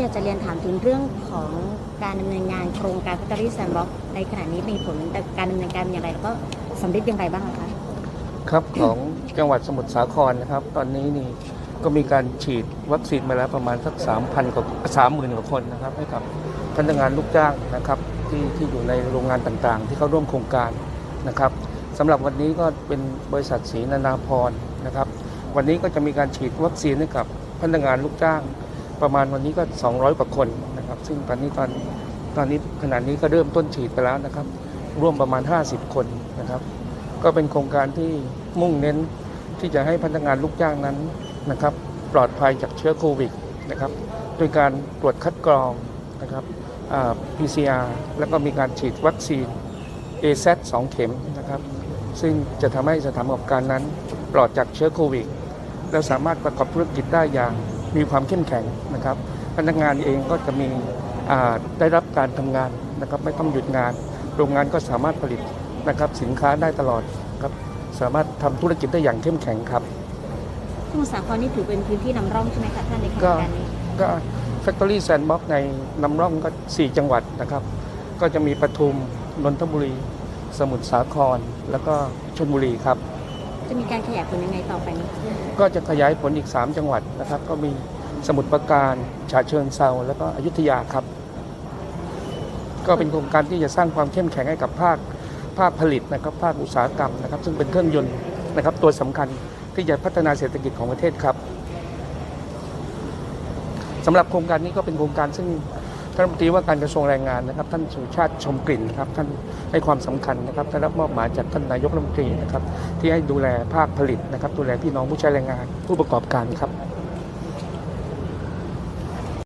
อยากจะเรียนถามถึงเรื่องของการดำเนินงานโครงการพัตตารีแซนบ็อกในขณะนี้มีผลต่การดำเนินการเป็นอย่างไรแล้วก็สำเร็จอย่างไรบ้างคะครับของจังหวัดสมุทรสาครนะครับ ตอนนี้นี่ก็มีการฉีดวัคซีนมาแล้วประมาณสัก3,000กว่า30,000กว่าคนนะครับให้กับพนักงานลูกจ้างนะครับที่ที่อยู่ในโรงงานต่างๆ ที่เข้าร่วมโครงการนะครับสำหรับวันนี้ก็เป็นบริษัทศรีนานาพรนะครับ วันนี้ก็จะมีการฉีดวัคซีนให้กับพนักงานลูกจ้าง ประมาณวันนี้ก็ 200 กว่าคนนะครับ ซึ่งตอนนี้ตอนตอนนี้ขณะนี้ก็เริ่มต้นฉีดไปแล้วนะครับ ร่วมประมาณ 50 คนนะครับ ก็เป็นโครงการที่มุ่งเน้นที่จะให้พนักงานลูกจ้างนั้นนะครับ ปลอดภัยจากเชื้อโควิดนะครับโดยการตรวจคัดกรองนะครับ PCR แล้วก็มีการฉีดวัคซีน AZ 2เข็มนะครับ ซึ่งจะทำให้สถานประกอบการนั้นปลอดจากเชื้อโควิด และสามารถประกอบธุรกิจได้อย่าง มีความเข้มแข็งนะครับ พนักงานเองก็จะมีอ่าได้รับการทำงานนะครับไม่ต้องหยุดงาน โรงงานก็สามารถผลิตนะครับสินค้าได้ตลอดครับสามารถทำธุรกิจได้อย่างเข้มแข็งครับสมุทรสาครนี่ถือเป็นพื้นที่นำร่องใช่ไหมคะท่านในโครงการนี้ก็ Factory Sandbox ในนำร่องก็ 4 จังหวัดนะครับ ก็จะมีปทุมนนทบุรี สมุทรสาคร แล้วก็ชลบุรีครับ จะมีการขยายผลยังไงต่อไปนี้ก็จะขยายผลอีก 3 จังหวัดนะครับ ก็มีสมุทรปราการฉะเชิงเซาแล้วก็อยุธยาครับ ก็เป็นโครงการที่จะสร้างความเข้มแข็งให้กับภาคภาคผลิตนะครับภาคอุตสาหกรรมนะครับ ซึ่งเป็นเครื่องยนต์นะครับ ตัวสำคัญที่จะพัฒนาเศรษฐกิจของประเทศครับสำหรับโครงการนี้ก็เป็นโครงการซึ่ง ท่านรัฐมนตรีว่าการกระทรวงแรงงานนะครับ ท่านสุชาติชมกลิ่นนะครับท่านให้ความสำคัญนะครับได้รับมอบหมายจากท่านนายกรัฐมนตรีนะครับที่ให้ดูแลภาคผลิตนะครับ ดูแลพี่น้องผู้ใช้แรงงานผู้ประกอบการครับ